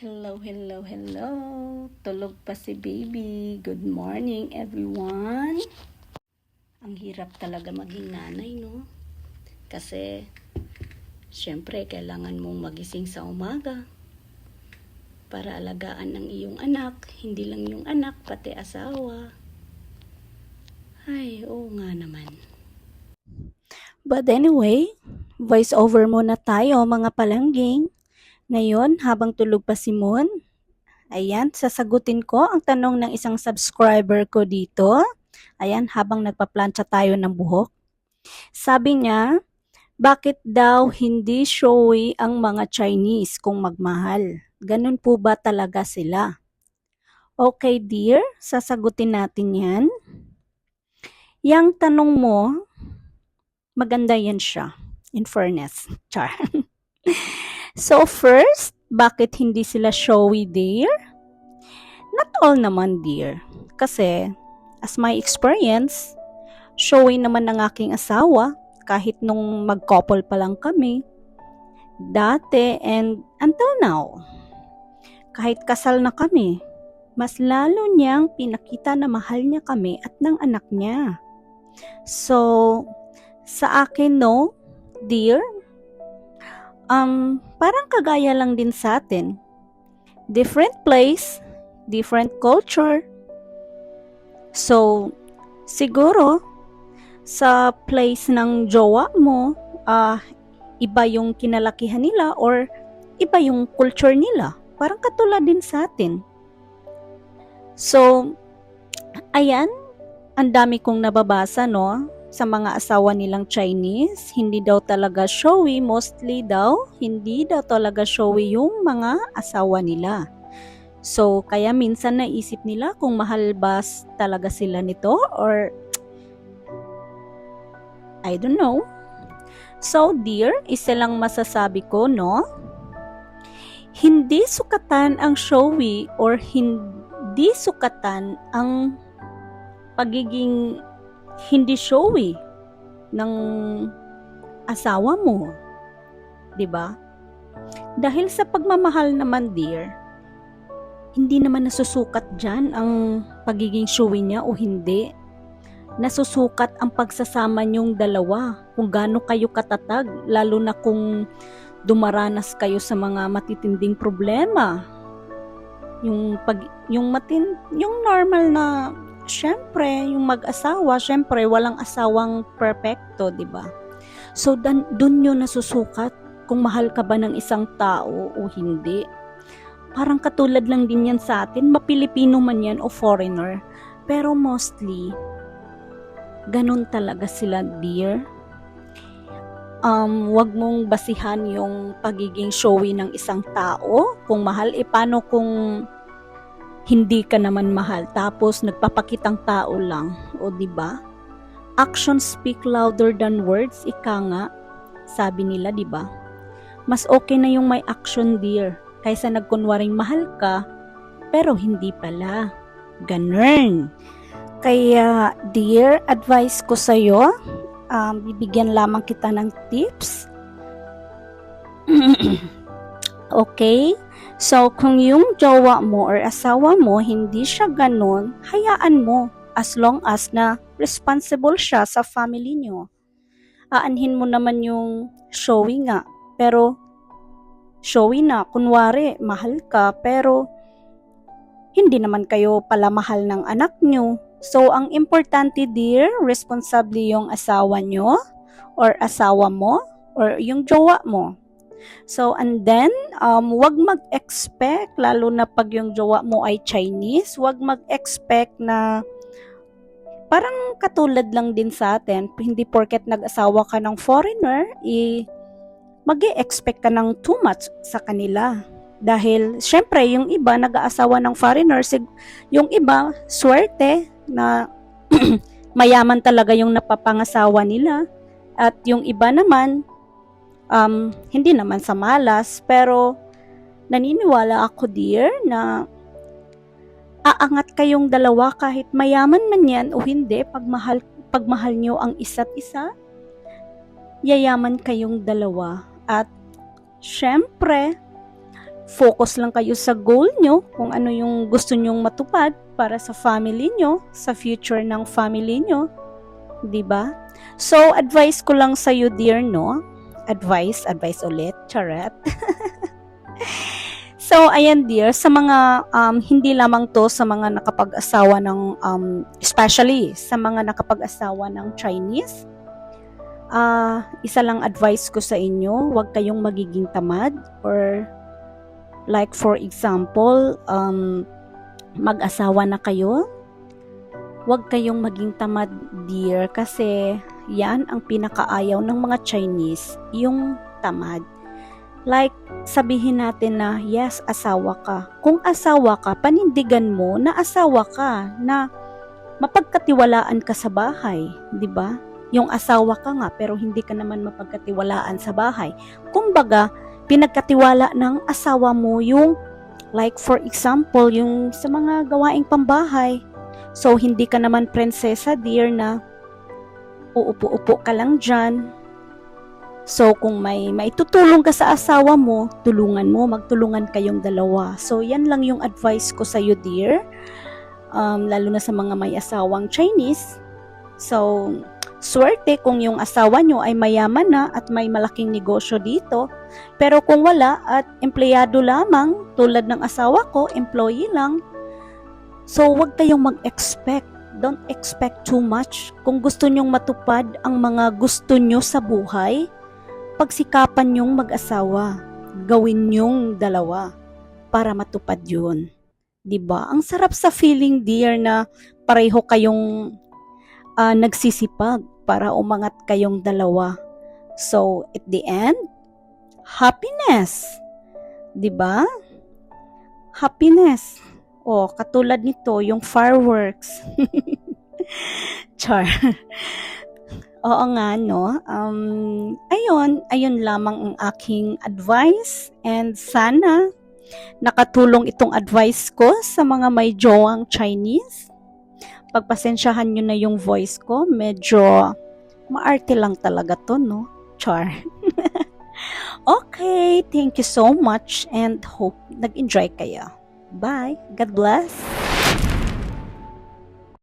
Hello, hello, hello. Tulog pa si baby. Good morning, everyone. Ang hirap talaga maging nanay, no? Kasi, syempre, kailangan mong magising sa umaga para alagaan ng iyong anak. Hindi lang yung anak, pati asawa. Ay, oo nga naman. But anyway, voice over muna tayo mga palangging. Ngayon, habang tulog pa si Moon, ayan, sasagutin ko ang tanong ng isang subscriber ko dito. Ayan, habang nagpaplantsa tayo ng buhok. Sabi niya, bakit daw hindi showy ang mga Chinese kung magmahal? Ganun po ba talaga sila? Okay dear, sasagutin natin yan. Yang tanong mo, maganda yan siya. In fairness. Char. So first, bakit hindi sila showy dear? Not all naman dear. Kasi, as my experience, showy naman ng aking asawa kahit nung mag-couple pa lang kami. Dati and until now. Kahit kasal na kami, mas lalo niyang pinakita na mahal niya kami at ng anak niya. So, sa akin no, dear, um, parang kagaya lang din sa atin. Different place, different culture. So, siguro, sa place ng jowa mo, ah, iba yung kinalakihan nila or iba yung culture nila. Parang katulad din sa atin. So, ayan, ang dami kong nababasa, no? Sa mga asawa nilang Chinese, hindi daw talaga showy, mostly daw, hindi daw talaga showy yung mga asawa nila. So, kaya minsan naisip nila kung mahal ba talaga sila nito or I don't know. So, dear, isa lang masasabi ko, no? Hindi sukatan ang showy or hindi sukatan ang pagiging hindi showy ng asawa mo. 'Di ba? Dahil sa pagmamahal naman, dear, hindi naman nasusukat diyan ang pagiging showy niya o hindi. Nasusukat ang pagsasama niyong dalawa, kung gaano kayo katatag, lalo na kung dumaranas kayo sa mga matitinding problema. Yung pag yung matin yung normal na syempre, yung mag-asawa, syempre, walang asawang perfecto, di ba? So, dan, dun yun nasusukat kung mahal ka ba ng isang tao o hindi. Parang katulad lang din yan sa atin, mapilipino man yan o foreigner. Pero mostly, ganun talaga sila, dear. Um, wag mong basihan yung pagiging showy ng isang tao. Kung mahal, e paano kung hindi ka naman mahal tapos nagpapakitang tao lang. O di ba? Actions speak louder than words ika nga. Sabi nila di ba? Mas okay na yung may action dear kaysa nagkunwaring mahal ka pero hindi pala. Ganun. Kaya dear advice ko sa iyo um, bibigyan lamang kita ng tips. Okay So, kung yung jowa mo or asawa mo hindi siya ganun, hayaan mo as long as na responsible siya sa family nyo. Aanhin mo naman yung showy nga, pero showy na, kunwari, mahal ka, pero hindi naman kayo pala mahal ng anak nyo. So, ang importante dear, responsable yung asawa nyo or asawa mo or yung jowa mo. So, and then, um, wag mag-expect, lalo na pag yung jowa mo ay Chinese, wag mag-expect na parang katulad lang din sa atin, hindi porket nag-asawa ka ng foreigner, i mag expect ka ng too much sa kanila. Dahil, syempre, yung iba nag-aasawa ng foreigner, yung iba, swerte na mayaman talaga yung napapangasawa nila. At yung iba naman, um, hindi naman sa malas, pero naniniwala ako dear na aangat kayong dalawa kahit mayaman man yan o hindi, pagmahal, pagmahal nyo ang isa't isa, yayaman kayong dalawa. At syempre, focus lang kayo sa goal nyo, kung ano yung gusto nyong matupad para sa family nyo, sa future ng family nyo. ba? So, advice ko lang sa you, dear, no? Advice, advice ulit, charat. so, ayan, dear, sa mga, um, hindi lamang to sa mga nakapag-asawa ng, um, especially sa mga nakapag-asawa ng Chinese, ah, isa lang advice ko sa inyo, huwag kayong magiging tamad or like for example, um, mag-asawa na kayo, huwag kayong maging tamad, dear, kasi yan ang pinakaayaw ng mga Chinese, yung tamad. Like, sabihin natin na, yes, asawa ka. Kung asawa ka, panindigan mo na asawa ka, na mapagkatiwalaan ka sa bahay, di ba? Yung asawa ka nga, pero hindi ka naman mapagkatiwalaan sa bahay. Kumbaga, pinagkatiwala ng asawa mo yung, like for example, yung sa mga gawaing pambahay, So, hindi ka naman prinsesa, dear, na uupo-upo ka lang dyan. So, kung may maitutulong ka sa asawa mo, tulungan mo, magtulungan kayong dalawa. So, yan lang yung advice ko sa iyo, dear. Um, lalo na sa mga may asawang Chinese. So, swerte kung yung asawa nyo ay mayaman na at may malaking negosyo dito. Pero kung wala at empleyado lamang, tulad ng asawa ko, employee lang, So, huwag kayong mag-expect. Don't expect too much. Kung gusto nyong matupad ang mga gusto nyo sa buhay, pagsikapan nyong mag-asawa. Gawin nyong dalawa para matupad yun. 'Di ba? Ang sarap sa feeling, dear, na pareho kayong ah, nagsisipag para umangat kayong dalawa. So, at the end, happiness. 'Di ba? Happiness. Oh, katulad nito, yung fireworks. Char. Oo nga, no? Um, ayun, ayun lamang ang aking advice and sana nakatulong itong advice ko sa mga may jowang Chinese. Pagpasensyahan nyo na yung voice ko, medyo maarte lang talaga to, no? Char. okay, thank you so much and hope nag-enjoy kayo. Bye. God bless.